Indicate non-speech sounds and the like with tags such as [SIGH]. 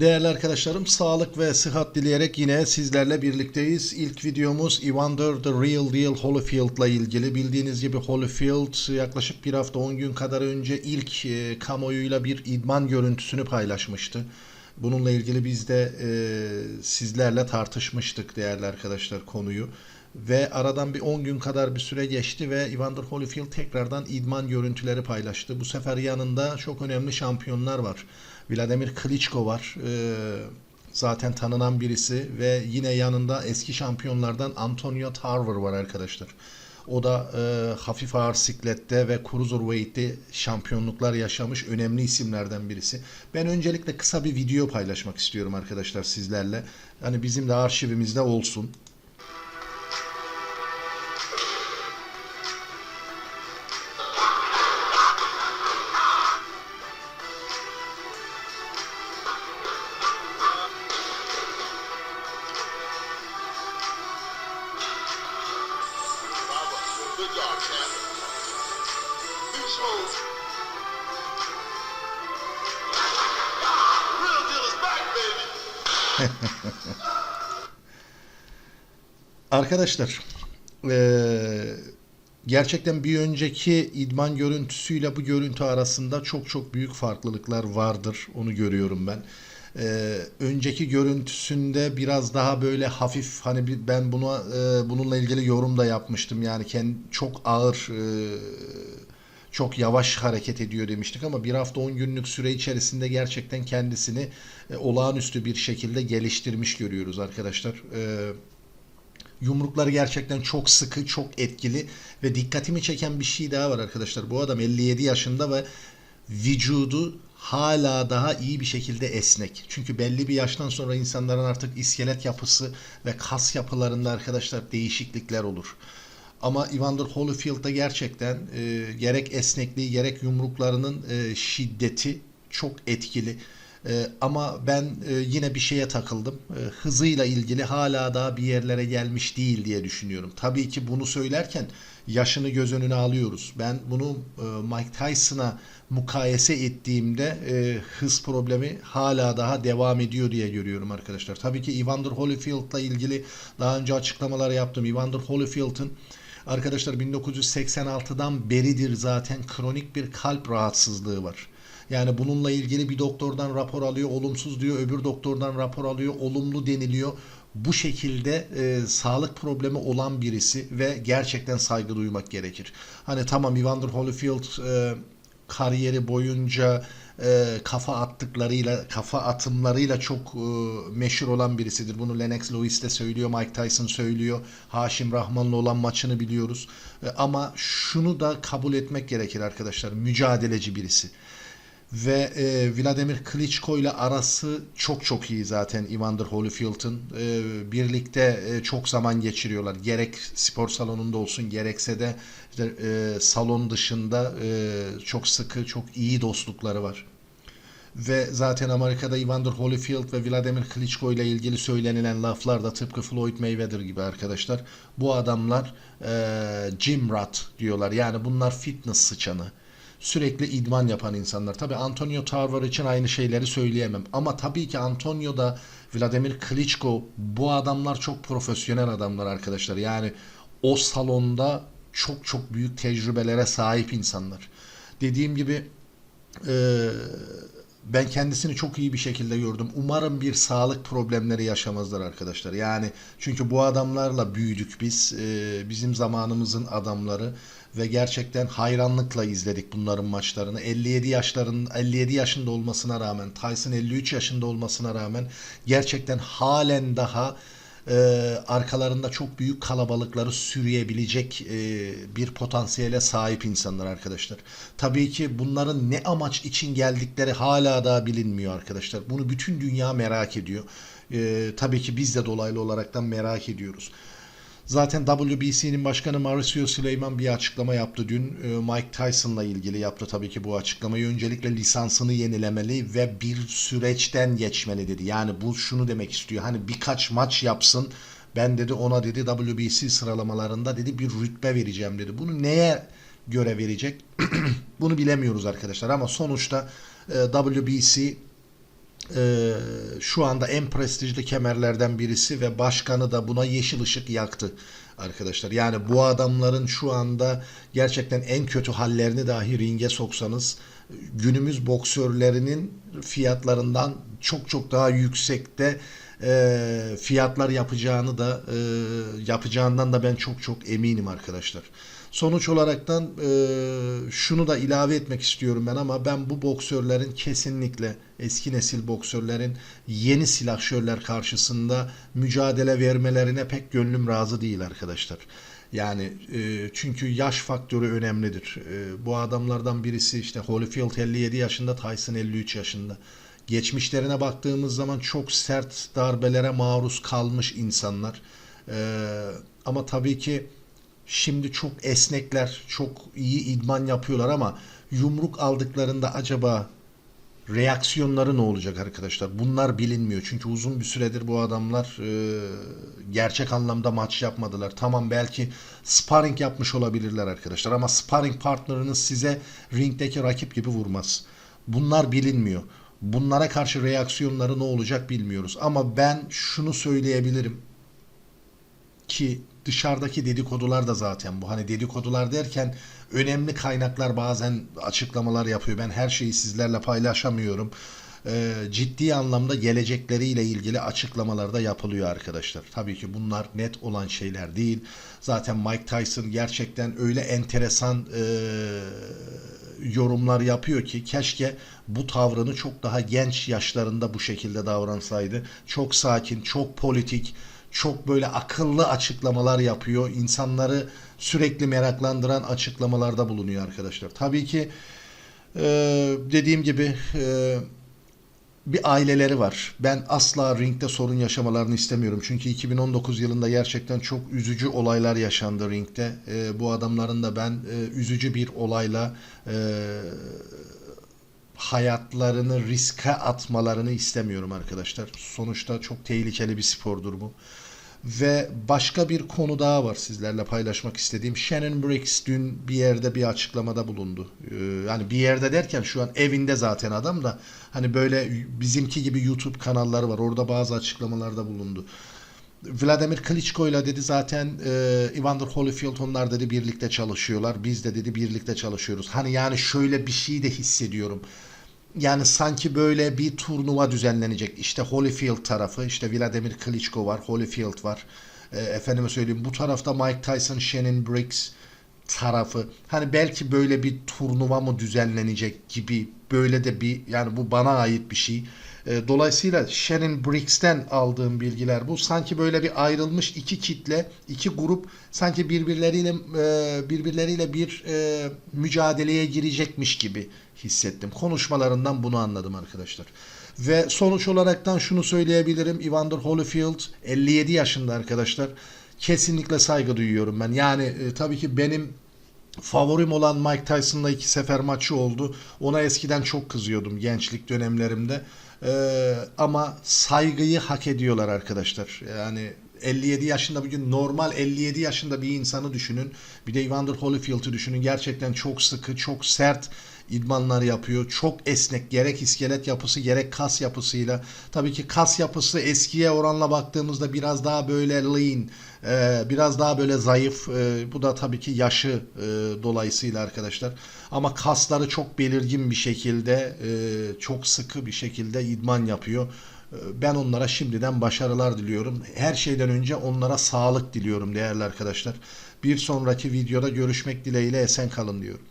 Değerli arkadaşlarım, sağlık ve sıhhat dileyerek yine sizlerle birlikteyiz. İlk videomuz Evander The Real Deal Holyfield ile ilgili. Bildiğiniz gibi Holyfield yaklaşık bir hafta 10 gün kadar önce ilk e, kamuoyuyla bir idman görüntüsünü paylaşmıştı. Bununla ilgili biz de e, sizlerle tartışmıştık değerli arkadaşlar konuyu. Ve aradan bir 10 gün kadar bir süre geçti ve Evander Holyfield tekrardan idman görüntüleri paylaştı. Bu sefer yanında çok önemli şampiyonlar var. Vladimir Klitschko var. Ee, zaten tanınan birisi ve yine yanında eski şampiyonlardan Antonio Tarver var arkadaşlar. O da e, hafif ağır siklette ve cruiserweight'te şampiyonluklar yaşamış önemli isimlerden birisi. Ben öncelikle kısa bir video paylaşmak istiyorum arkadaşlar sizlerle. Hani bizim de arşivimizde olsun. [LAUGHS] Arkadaşlar eee, gerçekten bir önceki idman görüntüsüyle bu görüntü arasında çok çok büyük farklılıklar vardır. Onu görüyorum ben. Eee, önceki görüntüsünde biraz daha böyle hafif hani ben buna eee, bununla ilgili yorum da yapmıştım. Yani kendi çok ağır eee, çok yavaş hareket ediyor demiştik ama bir hafta 10 günlük süre içerisinde gerçekten kendisini e, olağanüstü bir şekilde geliştirmiş görüyoruz arkadaşlar. Eee Yumrukları gerçekten çok sıkı, çok etkili ve dikkatimi çeken bir şey daha var arkadaşlar. Bu adam 57 yaşında ve vücudu hala daha iyi bir şekilde esnek. Çünkü belli bir yaştan sonra insanların artık iskelet yapısı ve kas yapılarında arkadaşlar değişiklikler olur. Ama Evander Holyfield'da gerçekten e, gerek esnekliği gerek yumruklarının e, şiddeti çok etkili. E, ama ben e, yine bir şeye takıldım. E, hızıyla ilgili hala daha bir yerlere gelmiş değil diye düşünüyorum. Tabii ki bunu söylerken yaşını göz önüne alıyoruz. Ben bunu e, Mike Tyson'a mukayese ettiğimde e, hız problemi hala daha devam ediyor diye görüyorum arkadaşlar. Tabii ki Evander Holyfield'la ilgili daha önce açıklamalar yaptım. Evander Holyfield'ın Arkadaşlar 1986'dan beridir zaten kronik bir kalp rahatsızlığı var. Yani bununla ilgili bir doktordan rapor alıyor, olumsuz diyor, öbür doktordan rapor alıyor, olumlu deniliyor. Bu şekilde e, sağlık problemi olan birisi ve gerçekten saygı duymak gerekir. Hani tamam Evander Holyfield e, kariyeri boyunca e, kafa attıklarıyla, kafa atımlarıyla çok e, meşhur olan birisidir. Bunu Lennox Lewis de söylüyor, Mike Tyson söylüyor. Haşim Rahman'la olan maçını biliyoruz. E, ama şunu da kabul etmek gerekir arkadaşlar. Mücadeleci birisi. Ve e, Vladimir Klitschko ile arası çok çok iyi zaten Evander Holyfield'ın. E, birlikte e, çok zaman geçiriyorlar. Gerek spor salonunda olsun gerekse de işte, e, salon dışında e, çok sıkı, çok iyi dostlukları var. Ve zaten Amerika'da Evander Holyfield ve Vladimir Klitschko ile ilgili söylenilen laflar da tıpkı Floyd Mayweather gibi arkadaşlar. Bu adamlar e, gym rat diyorlar. Yani bunlar fitness sıçanı sürekli idman yapan insanlar. Tabi Antonio Tarver için aynı şeyleri söyleyemem. Ama tabii ki Antonio da Vladimir Klitschko bu adamlar çok profesyonel adamlar arkadaşlar. Yani o salonda çok çok büyük tecrübelere sahip insanlar. Dediğim gibi ben kendisini çok iyi bir şekilde gördüm. Umarım bir sağlık problemleri yaşamazlar arkadaşlar. Yani çünkü bu adamlarla büyüdük biz. Ee, bizim zamanımızın adamları ve gerçekten hayranlıkla izledik bunların maçlarını. 57 yaşların 57 yaşında olmasına rağmen, Tyson 53 yaşında olmasına rağmen gerçekten halen daha e, arkalarında çok büyük kalabalıkları sürüyebilecek e, bir potansiyele sahip insanlar arkadaşlar. Tabii ki bunların ne amaç için geldikleri hala daha bilinmiyor arkadaşlar. Bunu bütün dünya merak ediyor. E, tabii ki biz de dolaylı olaraktan merak ediyoruz. Zaten WBC'nin başkanı Mauricio Süleyman bir açıklama yaptı dün. Ee, Mike Tyson'la ilgili yaptı tabii ki bu açıklamayı. Öncelikle lisansını yenilemeli ve bir süreçten geçmeli dedi. Yani bu şunu demek istiyor. Hani birkaç maç yapsın. Ben dedi ona dedi WBC sıralamalarında dedi bir rütbe vereceğim dedi. Bunu neye göre verecek? [CLEARS THROAT] Bunu bilemiyoruz arkadaşlar ama sonuçta e, WBC e, şu anda en prestijli kemerlerden birisi ve başkanı da buna yeşil ışık yaktı arkadaşlar. Yani bu adamların şu anda gerçekten en kötü hallerini dahi ringe soksanız günümüz boksörlerinin fiyatlarından çok çok daha yüksekte e, fiyatlar yapacağını da e, yapacağından da ben çok çok eminim arkadaşlar. Sonuç olaraktan e, şunu da ilave etmek istiyorum ben ama ben bu boksörlerin kesinlikle eski nesil boksörlerin yeni silahşörler karşısında mücadele vermelerine pek gönlüm razı değil arkadaşlar. Yani e, çünkü yaş faktörü önemlidir. E, bu adamlardan birisi işte Holyfield 57 yaşında, Tyson 53 yaşında. Geçmişlerine baktığımız zaman çok sert darbelere maruz kalmış insanlar. E, ama tabii ki Şimdi çok esnekler, çok iyi idman yapıyorlar ama yumruk aldıklarında acaba reaksiyonları ne olacak arkadaşlar? Bunlar bilinmiyor. Çünkü uzun bir süredir bu adamlar e, gerçek anlamda maç yapmadılar. Tamam belki sparring yapmış olabilirler arkadaşlar ama sparring partneriniz size ringdeki rakip gibi vurmaz. Bunlar bilinmiyor. Bunlara karşı reaksiyonları ne olacak bilmiyoruz. Ama ben şunu söyleyebilirim ki dışarıdaki dedikodular da zaten bu. Hani dedikodular derken önemli kaynaklar bazen açıklamalar yapıyor. Ben her şeyi sizlerle paylaşamıyorum. Ee, ciddi anlamda gelecekleriyle ilgili açıklamalar da yapılıyor arkadaşlar. Tabii ki bunlar net olan şeyler değil. Zaten Mike Tyson gerçekten öyle enteresan e, yorumlar yapıyor ki keşke bu tavrını çok daha genç yaşlarında bu şekilde davransaydı. Çok sakin, çok politik, çok böyle akıllı açıklamalar yapıyor. İnsanları sürekli meraklandıran açıklamalarda bulunuyor arkadaşlar. Tabii ki e, dediğim gibi e, bir aileleri var. Ben asla ringde sorun yaşamalarını istemiyorum. Çünkü 2019 yılında gerçekten çok üzücü olaylar yaşandı ringde. E, bu adamların da ben üzücü bir olayla hayatlarını riske atmalarını istemiyorum arkadaşlar. Sonuçta çok tehlikeli bir spordur bu. Ve başka bir konu daha var sizlerle paylaşmak istediğim. Shannon Briggs dün bir yerde bir açıklamada bulundu. Ee, bir yerde derken şu an evinde zaten adam da hani böyle bizimki gibi YouTube kanalları var. Orada bazı açıklamalarda bulundu. Vladimir Klitschko ile dedi zaten e, Evander Holyfield onlar dedi birlikte çalışıyorlar. Biz de dedi birlikte çalışıyoruz. Hani yani şöyle bir şey de hissediyorum. Yani sanki böyle bir turnuva düzenlenecek. İşte Holyfield tarafı, işte Vladimir Klitschko var, Holyfield var. E, efendime söyleyeyim bu tarafta Mike Tyson, Shannon Briggs tarafı. Hani belki böyle bir turnuva mı düzenlenecek gibi böyle de bir yani bu bana ait bir şey. E, dolayısıyla Shannon Briggs'ten aldığım bilgiler bu. Sanki böyle bir ayrılmış iki kitle, iki grup sanki birbirleriyle e, birbirleriyle bir e, mücadeleye girecekmiş gibi hissettim. Konuşmalarından bunu anladım arkadaşlar. Ve sonuç olaraktan şunu söyleyebilirim. Evander Holyfield 57 yaşında arkadaşlar. Kesinlikle saygı duyuyorum ben. Yani tabii ki benim Favorim olan Mike Tyson'la iki sefer maçı oldu. Ona eskiden çok kızıyordum gençlik dönemlerimde. Ee, ama saygıyı hak ediyorlar arkadaşlar. Yani 57 yaşında bugün normal 57 yaşında bir insanı düşünün. Bir de Evander Holyfield'ı düşünün. Gerçekten çok sıkı, çok sert idmanlar yapıyor. Çok esnek gerek iskelet yapısı gerek kas yapısıyla. Tabii ki kas yapısı eskiye oranla baktığımızda biraz daha böyle lean, e, biraz daha böyle zayıf. E, bu da tabii ki yaşı e, dolayısıyla arkadaşlar. Ama kasları çok belirgin bir şekilde, çok sıkı bir şekilde idman yapıyor. Ben onlara şimdiden başarılar diliyorum. Her şeyden önce onlara sağlık diliyorum değerli arkadaşlar. Bir sonraki videoda görüşmek dileğiyle esen kalın diyorum.